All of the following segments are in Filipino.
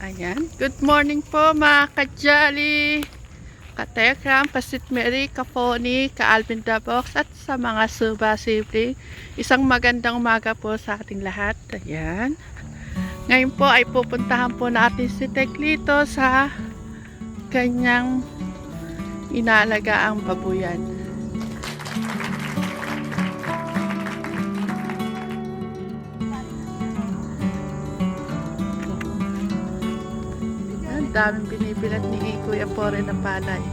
Ayan. Good morning po mga kajali, katekram, kasit Mary, kaponi, ka-Alvin Dabox, at sa mga suba sibling. Isang magandang umaga po sa ating lahat. Ayan. Ngayon po ay pupuntahan po natin si Teklito sa kanyang inaalagaang babuyan. Daming binibilat ni Kuya Pore ng palay.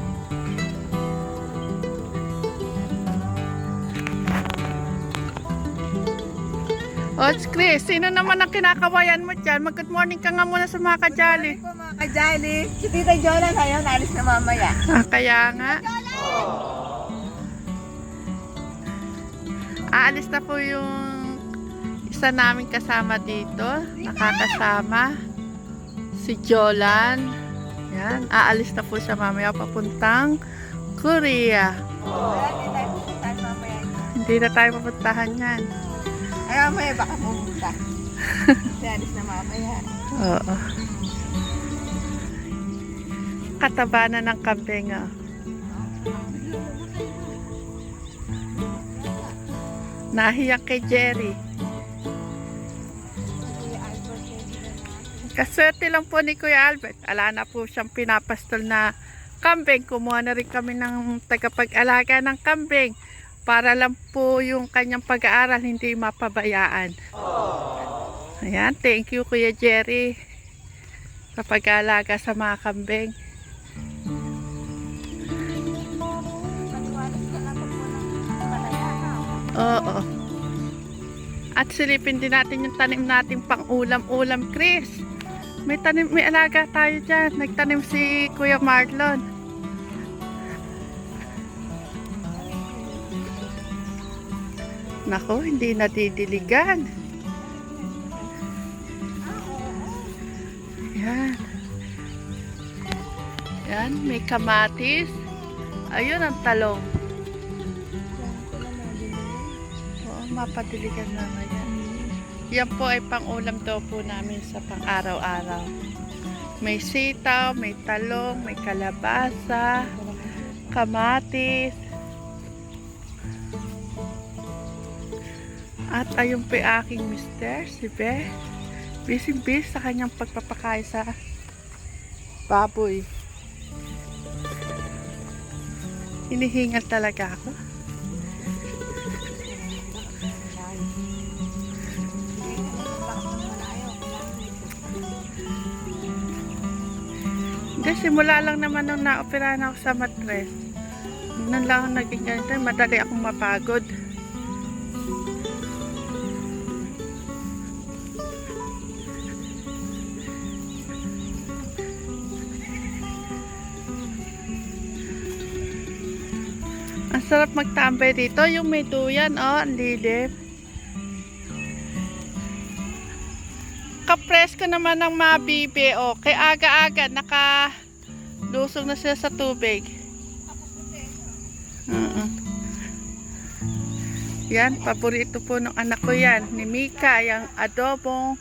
O, Chris, sino naman ang kinakawayan mo dyan? Mag-good morning ka nga muna sa mga kajali. po mga kajali. Si Tita Jolan ngayon, alis na mamaya. Ah, kaya nga. Aalis na po yung isa namin kasama dito. Nakakasama. Si Jolan. Yan. Aalis na po siya mamaya papuntang Korea. Mamaya. Hindi na tayo papuntahan yan. Ay, mamaya baka pumunta. Kasi alis na mamaya. Oo. Kataba na ng kambing. Oh. Nahiyak kay Jerry. Kaswerte lang po ni Kuya Albert. Ala na po siyang pinapastol na kambing. Kumuha na rin kami ng tagapag-alaga ng kambing para lang po yung kanyang pag-aaral hindi mapabayaan. Ayan, thank you Kuya Jerry sa pag-aalaga sa mga kambing. Oo. At silipin din natin yung tanim natin pang ulam-ulam, Chris. May tanim, may alaga tayo dyan. Nagtanim si Kuya Marlon. Nako, hindi nadidiligan. Yan. Yan, may kamatis. Ayun ang talong. Oo, mapadiligan na ngayon. Yan po ay pang-ulam daw po namin sa pang-araw-araw. May sitaw, may talong, may kalabasa, kamatis. At ayun po aking mister, si Be. Busy-busy sa kanyang pagpapakain sa baboy. Hinihingal talaga ako. Hindi, simula lang naman nung naoperahan ako sa matres. Nun lang ako naging ganito, madali akong mapagod. Ang sarap magtambay dito, yung may duyan, oh, ang lilim. Kapresko naman ng mga bibe, oh. Kaya aga-aga, naka lusog na sila sa tubig. Oo. Yan, paborito po ng anak ko yan. Ni Mika, yung adobong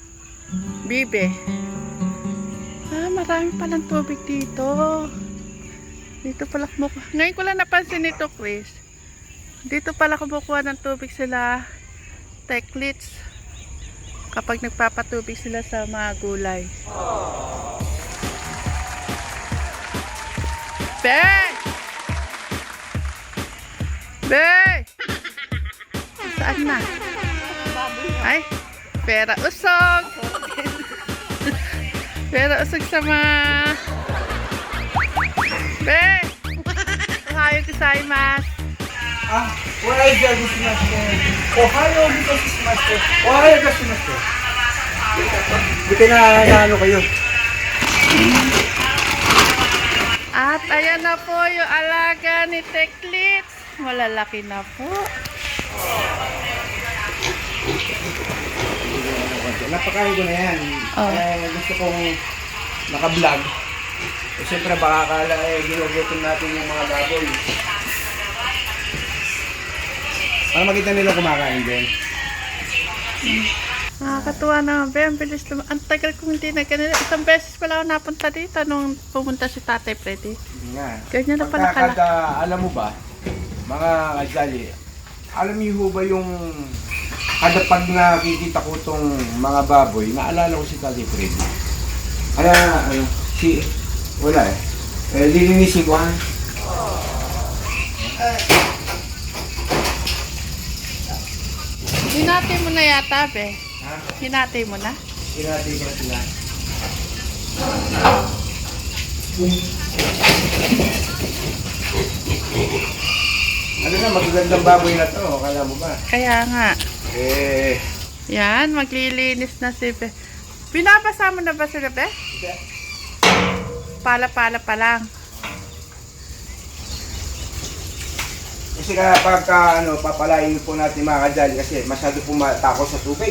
bibe. Ah, marami palang tubig dito. Dito pala kumukuha. Ngayon ko lang napansin ito, Chris. Dito pala kumukuha ng tubig sila teklits kapag nagpapatubig sila sa mga gulay. Be! Be! Saan na? Ay, pera usog! pera usog sa mga... Be! Ohayo gozaimasu. あ、おはようございます。おはようございます。おはようございます。Buti na naano kayo. At ayan na po yung alaga ni Teklits. Malalaki na po. Napakain ko na yan. Oh. Eh, gusto kong naka-vlog. Eh, siyempre baka akala eh, ginugutom natin yung mga baboy. Para makita nila kumakain din. Nakakatuwa naman, be. Ang bilis naman. Ang tagal kong hindi na ganito. Isang beses pala ako napunta dito nung pumunta si Tatay Freddy. Hindi nga. Ganyan na pala kala. kada, alam mo ba, mga kajali, alam niyo ho ba yung kada pag nakikita ko tong mga baboy, naalala ko si Tati Freddy. Ano, ano, si, wala eh. Eh, lilinisin ko ha. Hinati mo na yata, be. Ha? Hinati mo na. Sinati ko na sila. Ano na, magagandang baboy na to, kala mo ba? Kaya nga. Eh, Yan, maglilinis na si Be. Binabasa mo na ba sila, Be? Pala-pala pa lang. Kasi kaya pagka ano, papalain po natin mga kajali kasi masyado po matakot sa tubig.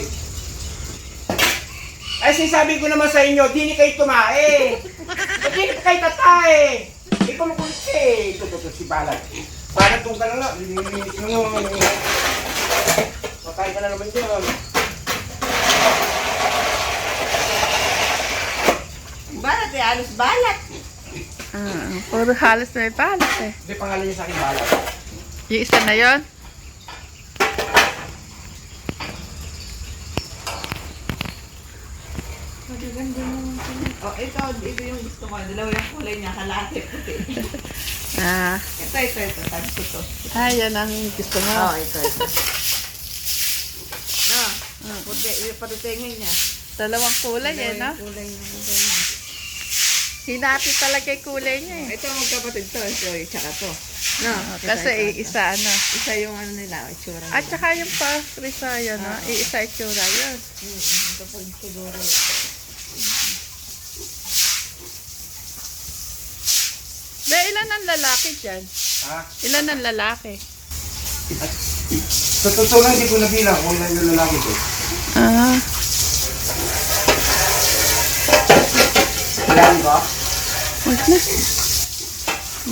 Ay, sinasabi ko naman sa inyo, di ni kayo tumae. Di ni kayo tatae. Ikaw mo kulit eh. Ito, ito, ito, si Balat. Balat kung ka na mo. Patay ka na naman dyan. Balat eh, alos balat. Ah, puro halos na may balat eh. Hindi pangalan niya sa akin, Balat. Yung isa na yon. Oh, ito, ito yung gusto ko. Dalawa yung kulay niya, kalate puti. Ah, ito, ito, ito. Sabi ko to. ah, yan ang gusto mo. Oh, ito, ito. Ah, puti. Yung patutingin niya. Dalawang kulay eh, no? Dalawa yung kulay niya. Hinati talaga yung kulay niya eh. ito magkapatid to. Ito, yung tsaka to. No, ito, Kasi ito. isa ano. Isa yung ano nila, itsura At nila. saka yung pa yun, no? Iisa itsura yun. Mm, Ito pag siguro. Be, ilan ang lalaki dyan? Ha? Ilan ang lalaki? Sa totoo lang, hindi ko nabilang kung ilan yung lalaki ko. Ah, Bilang ko? Wag na.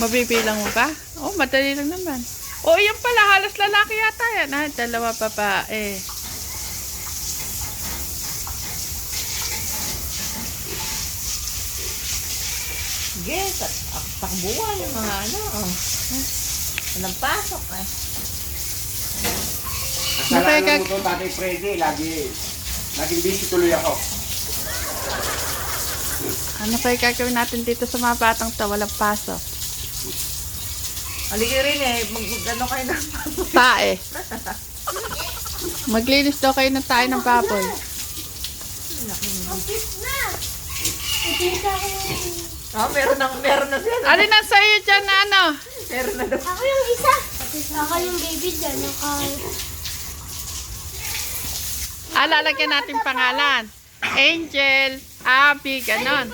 Mabibilang mo ba? Oh, madali lang naman. Oh, yun pala, halos lalaki yata yan, ha? Dalawa babae. Sige, tak takbuhan yung mga ano. Oh. Walang pasok eh. Kasalanan mo to, Tatay Freddy. Lagi, laging busy tuloy ako. Ano kaya gagawin natin dito sa mga batang to? Walang pasok. Halika rin eh, mag ano kayo na. Tae. Maglinis daw kayo ng tayo ng baboy. Oh, meron na, meron na siya. Alin ang sa'yo dyan na ano? Meron na daw. Ako yung isa. Ako yung baby dyan. Naka... Ah, lalagyan natin pangalan. Angel, Abby, ganon.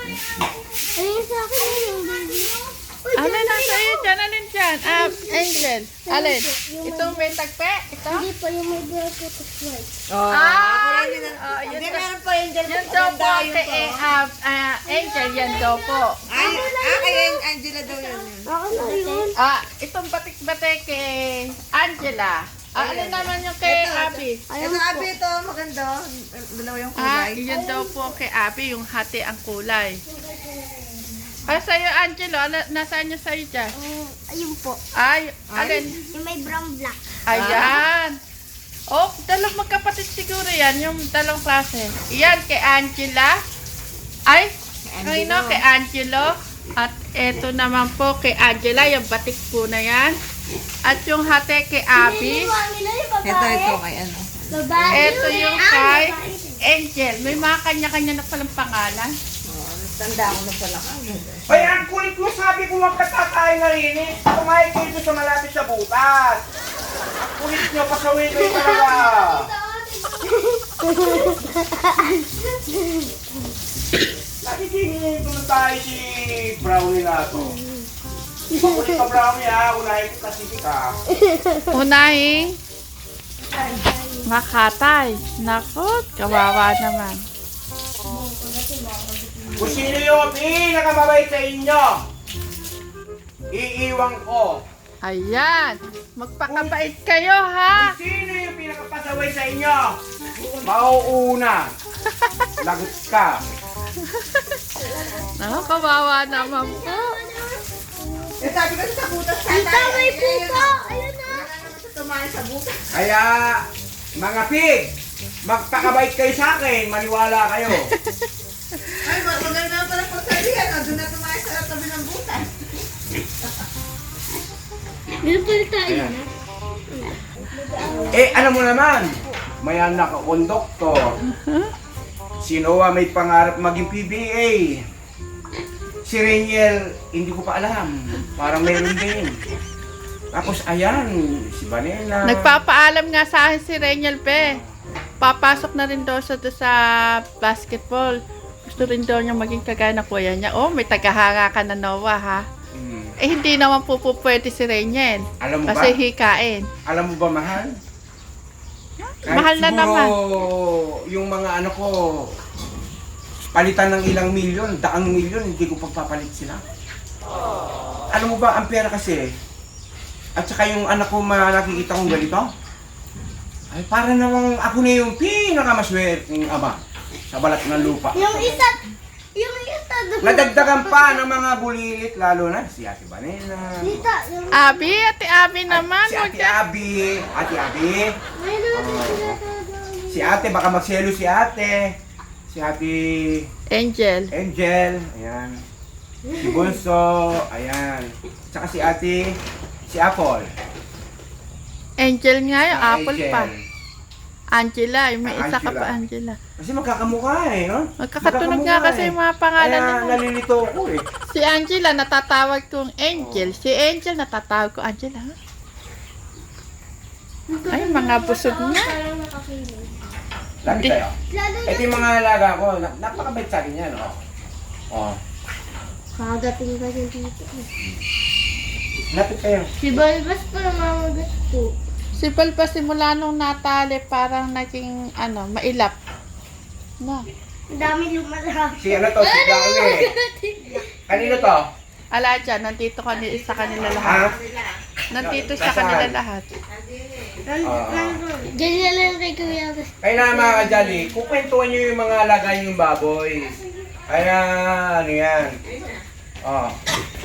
Ayun sa akin yung baby. Alin sa'yo dyan? Alin dyan? Ah, Angel. Alin? Itong may tagpe? Ito? Hindi pa yung may black at white. Oh, Ah, yun. ah, yun Hindi, meron pa yun dyan. Yan daw po kay po. eh, ah, ah, Angel, yan daw po. Ay, ah, kay Angela daw yun. Ako na yun. Ah, itong batik-batik kay Angela. Ah, alin naman yung kay Abby? Ito, Abi, ito, maganda. Dalawa yung Ah, kulay. yan daw po kay Abby, yung hati ang kulay. Ah, sa'yo, Angelo, ala, nasaan yung sa'yo dyan? Um, ayun po. Ay, alin? Yung may brown black. Ayan. Oh, dalawang magkapatid siguro yan, yung dalawang klase. Yan, kay Angela. Ay, Angelo. ano, kay Angelo. At eto naman po kay Angela, yung batik po na yan. At yung hati kay Abby. Ito, ito, kay ano. Babae. Eto yung Ah, kay. Angel. May mga kanya-kanya na palang pangalan. Tanda ko na pala ka. Ay, ang kulit mo sabi ko huwag ka tatay na rin eh. Kumain kayo doon sa malapit sa butas. Ang kulit nyo, pasawin kayo talaga. Nakikingin ko na tayo si Brownie na to. Pakulit ka Brownie ha, unahin ko kasi ka. Unahing makatay. Nakot, kawawa naman. Kung sino yung pinakamabait sa inyo, iiwan ko. Ayan. Magpakabait kayo, ha? Kung sino yung pinakapasaway sa inyo, Mauuna. Lagot ka. Naku, kawawa naman po. Eh, sabi ko sa butas ka Tita, may pupa. Ayun na. Tumahan sa butas. Kaya, mga pig, magpakabait kayo sa akin. Maniwala kayo. Ay, mag- maganda pala po sa liyan. O, doon na tumahan sa tabi ng butas. Meron pa rin tayo. Ayan. Eh, alam mo naman, may anak akong doktor. Si Noah may pangarap maging PBA. Si Reniel, hindi ko pa alam. Parang meron din. Tapos ayan, si Vanessa. Nagpapaalam nga sa akin si Renyel Pe. Papasok na rin daw siya doon sa basketball. Gusto rin daw niya maging kagaya ng kuya niya. Oh, may tagahanga ka na Noah ha. Hmm. Eh, hindi naman po po pwede si Renyel. Alam mo ba? Kasi hikain. Alam mo ba, mahal? Mahal na siguro, naman. yung mga ano ko, palitan ng ilang milyon, daang milyon, hindi ko pagpapalit sila. Alam mo ba, ang pera kasi, at saka yung anak ko ma nakikita kong ganito, ay para namang ako na yung pinakamaswerteng ama sa balat ng lupa. Yung isa, yung isa doon. Nadagdagan pa ng mga bulilit, lalo na si Ate Vanessa, Tita, yung Abi, ate Abi naman. si wag Ate Abi, Ate Abi, Oh. si Ate, baka magselo si Ate, si Ate Angel. Angel, ayan. Si Bunso, ayan. Tsaka si Ate, si Apple. Angel nga yung Ah, apple Angel. pa. Angela, yung may Ah, isa ka Angela. pa Angela. Kasi magkakamukha eh, no? Magkakatunog nga Magkakamukha kasi eh. yung mga pangalan Kaya nila. nalilito ako eh. Si Angela, natatawag kong Angel. Si Angel, natatawag ko Angela. Ay, mga busog niya. Parang nakakilig. Hindi. tayo. Ito yung mga alaga ko. Na- Napakabait sa akin yan, oh. Oh. Kagating ka dyan dito. Lapit kayo. Si Balbas pa namamagat po. Si Bal pa simula nung natali, parang naging, ano, mailap. No. Ang dami lumalaki. Si ano to, si Dali. Kanino to? Ala dyan, nandito kanila, sa kanila Ha? Nandito sa kanila lahat. Oo. Ganyan lang kay Kuya. Kaya na mga kajali, kukwentuhan nyo yung mga alaga yung baboy. Kaya ano yan. Oh.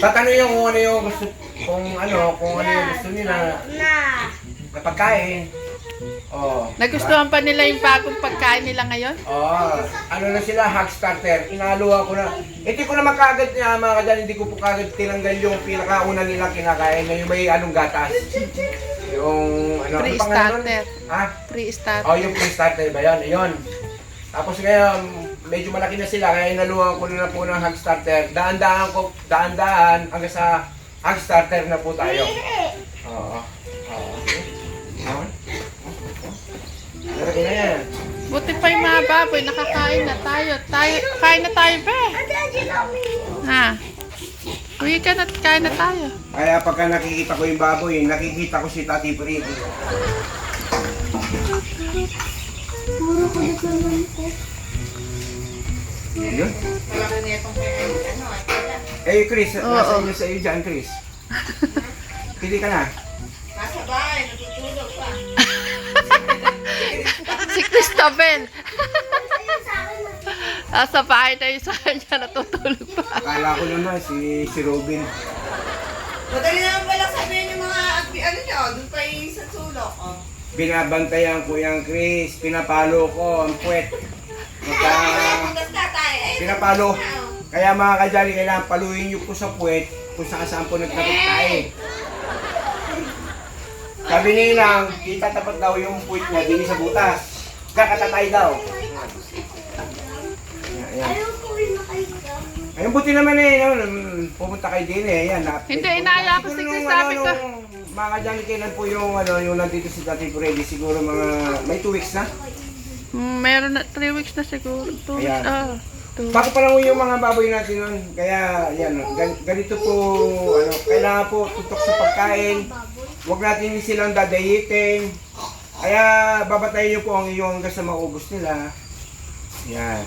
Tatanong yung kung ano yung gusto, kung ano, kung ano yung gusto nila Na. na pagkain. Oh. Nagustuhan pa nila yung bagong pagkain nila ngayon? Oh, ano na sila, hog starter. Inaluwa ko na. Hindi ko na makagad niya mga kajali, hindi ko po kagad tinanggal yung pinakauna nilang kinakain na yung may anong gatas. Yung ano, ano? Pre-starter. Ha? Pre-starter. Oh, yung pre-starter ba yun? Ayun. Tapos ngayon, medyo malaki na sila, kaya inaluhan ko na po ng hog starter. Daan-daan ko, daan-daan, hanggang sa hog starter na po tayo. Oo. Oo. Buti pa yung mga baboy, nakakain na tayo. tayo kain na tayo, be. Ha? Uwi ka na, kain na tayo. Kaya pagka nakikita ko yung baboy, nakikita ko si Tati Pretty. Puro naman. Yun. Wala na kay ano, at Eh, Chris, Oo. nasa inyo sa iyo dyan, Chris. Pili ka na. Si na. Nasa bahay tayo sa kanya, natutulog pa. Akala ko naman si, si Robin. Madali naman pala sabihin yung mga ano nyo, doon pa yung sa sulok. Oh. Binabantayan ko yung Chris, pinapalo ko ang puwet. Na tayo. Eh, pinapalo. oh. Kaya mga kajali, kailangan paluin niyo po sa puwet kung saan saan po nagtakot tayo. Sabi nilang, kita tapat daw yung puwet niya, dini sa butas. Kakatatay daw. Ayan, ayan. Ayun, buti naman eh, no? pumunta kay din eh, yan. na- Hindi, inaaya ko si Siguro nung sabi ko. nung Mga kajali, kailan po yung, ano, yung nandito si Tati Freddy, siguro mga, may 2 weeks na. Mm, Meron na, 3 weeks na siguro. 2 weeks, Ayan. oh. Two. Bago pa lang yung mga baboy natin nun, kaya yan, gan- ganito po, ano, kailangan po tutok sa pagkain, huwag natin silang dadayitin, kaya babatayin niyo po ang iyong hanggang sa maubos nila. Yan.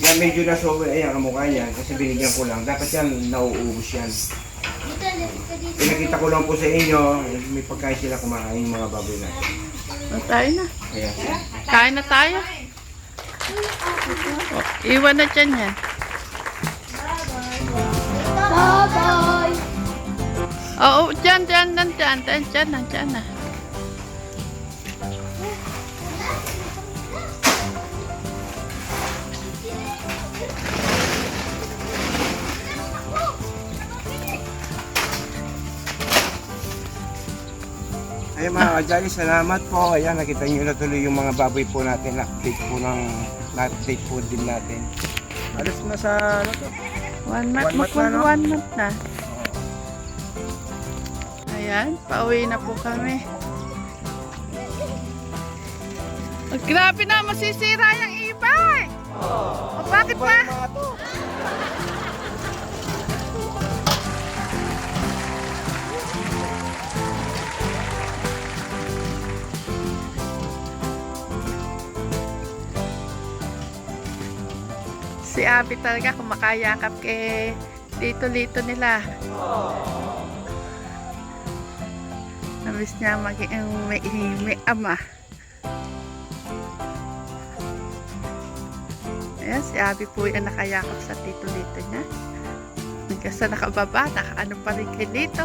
Yan, medyo na sobrang, ayan, ang mukha niyan, kasi binigyan ko lang, dapat yan, nauubos yan. Dito, dito, dito. Pinakita ko lang po sa inyo, may pagkain sila kumakain yung mga baboy natin. O, tayo na. Kaya, Kain na tayo. O, iwan na dyan yan. Bye-bye. Oo, dyan, dyan, nandyan, dyan, dyan, nandyan na. Ayun mga kajali, salamat po. Ayan, nakita nyo na tuloy yung mga baboy po natin. Na-update po ng na-update po din natin. Alas na sa ano to? One month, One month na, no? one month na. Ayan, pauwi na po kami. Oh, grabe na, masisira yung iba. Oh, bakit ba? Si Abby talaga kumakayakap kay Lito-Lito nila. Namiss niya maging may, may ama. Ayan, si Abby po yung nakayakap sa Tito-Lito niya. Hanggang sa nakababa, nakaano pa rin kay Lito.